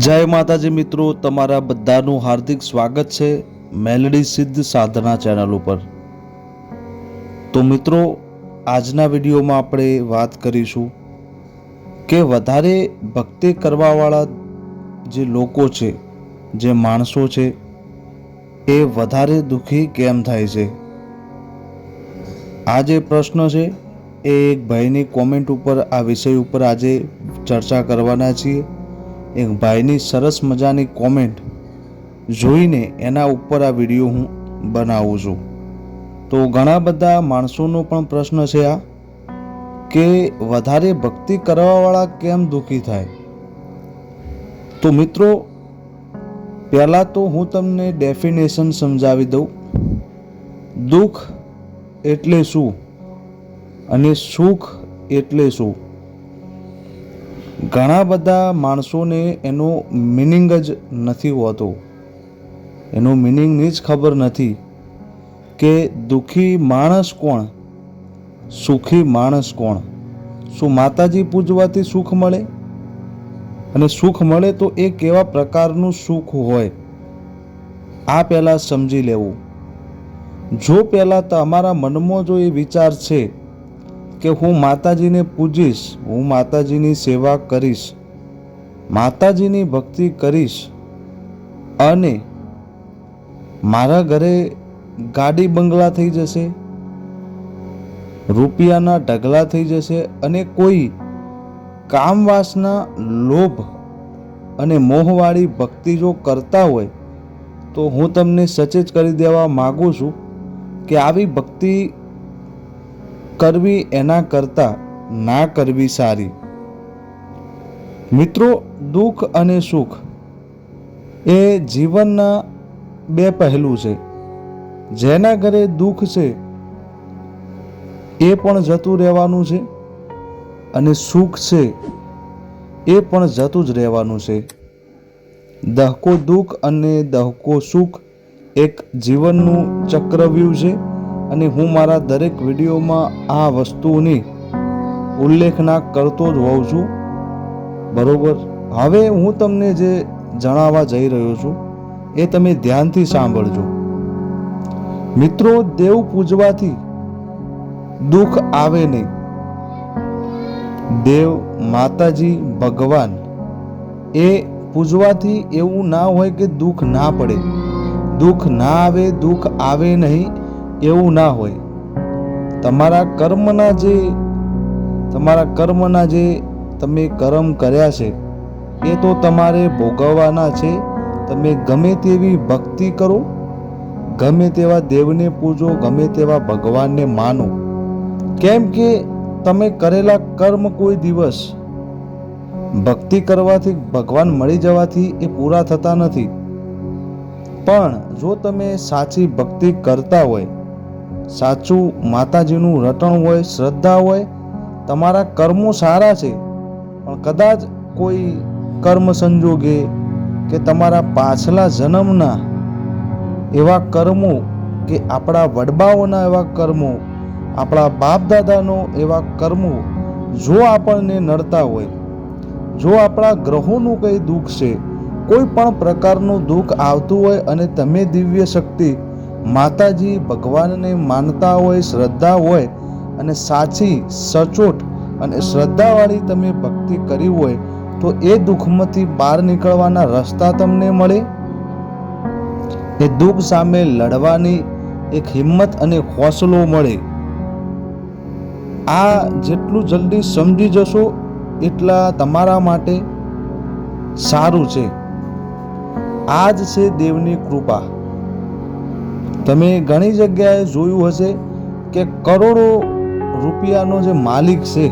જય માતાજી મિત્રો, તમારા બધાનું હાર્દિક સ્વાગત છે મેલડી સિદ્ધ સાધના ચેનલ ઉપર. તો મિત્રો, આજના વિડીયોમાં આપણે વાત કરીશું કે વધારે ભક્તિ કરવાવાળા જે લોકો છે, જે માણસો છે, એ વધારે દુઃખી કેમ થાય છે? આ જે પ્રશ્ન છે, એ એક ભાઈની કોમેન્ટ ઉપર, આ વિષય ઉપર આજે ચર્ચા કરવાના છીએ. એક ભાઈની સરસ મજાની કોમેન્ટ જોઈને એના ઉપર આ વીડિયો હું બનાવું છું. તો ઘણા બધા માણસોનો પણ પ્રશ્ન છે આ, કે વધારે ભક્તિ કરવાવાળા કેમ દુઃખી થાય? તો મિત્રો, પહેલાં તો હું તમને ડેફિનેશન સમજાવી દઉં. દુઃખ એટલે શું? અને સુખ એટલે શું? ઘણા બધા માણસોને એનો મિનિંગ જ નથી હોતો. એનો મિનિંગની જ ખબર નથી કે દુઃખી માણસ કોણ, સુખી માણસ કોણ? શું માતાજી પૂજવાથી સુખ મળે? અને સુખ મળે તો એ કેવા પ્રકારનું સુખ હોય? આ પહેલાં સમજી લેવું. જો પહેલાં તમારા મનમાં જો એ વિચાર છે કે હું માતાજીને પૂજીશ, હું માતાજીની સેવા કરીશ, માતાજીની ભક્તિ કરીશ અને મારા ઘરે ગાડી બંગલા થઈ જશે, રૂપિયાના ઢગલા થઈ જશે અને કોઈ કામવાસના લોભ અને મોહવાળી ભક્તિ જો કરતા હોય, તો હું તમને સચેત કરી દેવા માગું છું કે આવી ભક્તિ કરવી એના કરતાં ના કરવી સારી. મિત્રો, દુઃખ અને સુખ એ જીવનના બે પહેલું છે. જેના ઘરે દુઃખ છે, એ પણ જતું રહેવાનું છે અને સુખ છે, એ પણ જતું જ રહેવાનું છે. દહકો દુઃખ અને દહકો સુખ એક જીવનનું ચક્રવ્યૂહ છે. અને હું મારા દરેક વિડીયોમાં આ વસ્તુની ઉલ્લેખના કરતો જ હોઉં છું. બરોબર? હવે હું તમને જે જણાવવા જઈ રહ્યો છું, એ તમે ધ્યાનથી સાંભળજો. મિત્રો, દેવ પૂજવાથી દુઃખ આવે નહીં. દેવ માતાજી ભગવાન, એ પૂજવાથી એવું ના હોય કે દુઃખ ના પડે. દુઃખ ના આવે, દુઃખ આવે નહીં એવું ના હોય. તમારા કર્મના જે, તમારા કર્મના જે તમે કર્મ કર્યા છે, એ તો તમારે ભોગવવાના છે. તમે ગમે તેવી ભક્તિ કરો, ગમે તેવા દેવને પૂજો, ગમે તેવા ભગવાનને માનો. કેમ કે તમે કરેલા કર્મ કોઈ દિવસ ભક્તિ કરવાથી ભગવાન મળી જવાથી એ પૂરા થતા નથી. પણ જો તમે સાચી ભક્તિ કરતા હોય સાચું માતાજીનું રટણ હોય, શ્રદ્ધા હોય, તમારા કર્મો સારા છે. પણ કદાચ કોઈ કર્મ સંજોગે કે તમારા પાછલા જન્મના એવા કર્મો કે આપણા વડબાઓના એવા કર્મો, આપણા બાપ દાદાનો એવા કર્મો જો આપણને નડતા હોય, જો આપણા ગ્રહોનું કંઈ દુઃખ છે, કોઈ પણ પ્રકારનું દુઃખ આવતું હોય અને તમે દિવ્ય શક્તિ માતાજી ભગવાનને માનતા હોય, શ્રદ્ધા હોય અને સાચી સચોટ અને શ્રદ્ધાવાળી તમે ભક્તિ કરી હોય, તો એ દુઃખમાંથી બહાર નીકળવાના રસ્તા તમને મળે. એ દુઃખ સામે લડવાની એક હિંમત અને હોસલો મળે. આ જેટલું જલ્દી સમજી જશો, એટલા તમારા માટે સારું છે. આ જ છે દેવની કૃપા. તમે ઘણી જગ્યાએ જોયું હશે કે કરોડો રૂપિયાનો જે માલિક છે,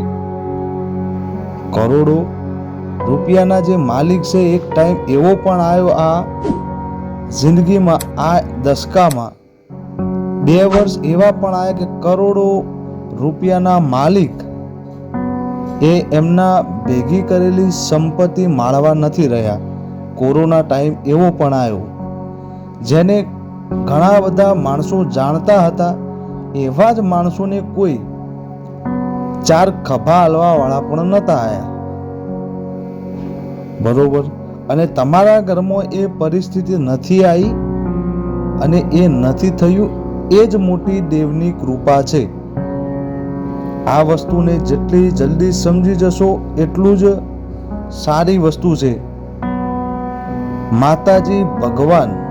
કરોડો રૂપિયાના જે માલિક છે, એક ટાઈમ એવો પણ આવ્યો આ જિંદગીમાં, આ દશકામાં. બે વર્ષ એવા પણ આવ્યા કે કરોડો રૂપિયાના માલિક એ એમના ભેગી કરેલી સંપત્તિ માળવા નથી રહ્યા. કોરોના ટાઈમ એવો પણ આવ્યો. જેને ઘણા બધા માણસો જાણતા હતા, એવા જ માણસોને કોઈ ચાર ખભા હલવા વાળા પણ નતા આયા. બરોબર? અને તમારા ઘરમાં એ પરિસ્થિતિ નથી આવી અને એ નથી થયું, એ જ મોટી દેવની કૃપા છે. આ વસ્તુને જેટલી જલ્દી સમજી જશો, એટલું જ સારી વસ્તુ છે. માતાજી ભગવાન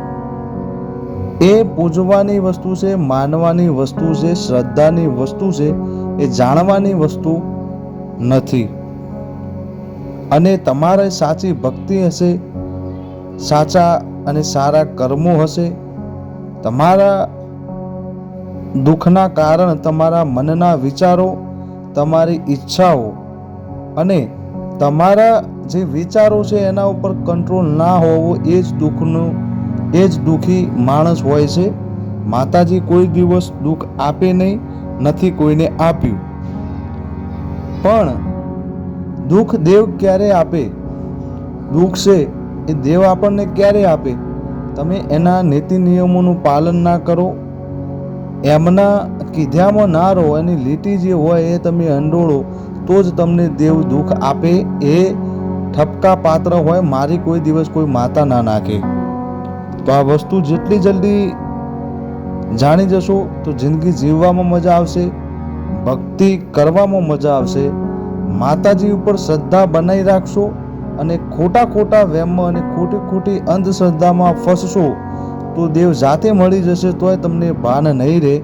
એ પૂજવાની વસ્તુ છે, માનવાની વસ્તુ છે, શ્રદ્ધાની વસ્તુ છે, એ જાણવાની વસ્તુ નથી. અને તમારે સાચી ભક્તિ હશે, સાચા અને સારા કર્મો હશે, તમારા દુઃખના કારણ, તમારા મનના વિચારો, તમારી ઈચ્છાઓ અને તમારા જે વિચારો છે એના ઉપર કંટ્રોલ ના હોવો એ જ દુઃખનું એ જ દુઃખી માણસ હોય છે. માતાજી કોઈ દિવસ દુઃખ આપે નહીં, નથી કોઈને આપ્યું. પણ દુઃખ દેવ ક્યારે આપે? દુઃખ છે એ દેવ આપણને ક્યારે આપે? તમે એના નીતિ નિયમોનું પાલન ના કરો. એમના કીધ્યામાં ના રહો, એની લીટી જે હોય એ તમે અંડોળો, તો જ તમને દેવ દુઃખ આપે. એ ઠપકા પાત્ર હોય, મારી કોઈ દિવસ કોઈ માતા ના નાખે. તો આ વસ્તુ જેટલી જલ્દી જાણી જશો તો જિંદગી જીવવામાં મજા આવશે, ભક્તિ કરવામાં મજા આવશે, માતાજી ઉપર શ્રદ્ધા બનાવી રાખશો અને ખોટા ખોટા વહેમમાં અને ખોટી ખોટી અંધશ્રદ્ધામાં ફસશો, તો દેવ જાતે મળી જશે તોય તમને ભાન નહીં રહે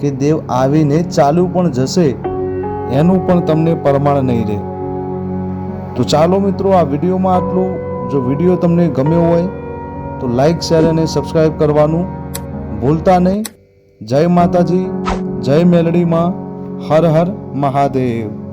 કે દેવ આવીને ચાલુ પણ જશે, એનું પણ તમને પ્રમાણ નહીં રહે. તો ચાલો મિત્રો આ વિડીયોમાં આટલું. જો વીડિયો તમને ગમ્યો હોય તો લાઈક શેર અને સબસ્ક્રાઈબ કરવાનું ભૂલતા નહીં. જય માતાજી, જય મેલડીમાં, હર હર મહાદેવ.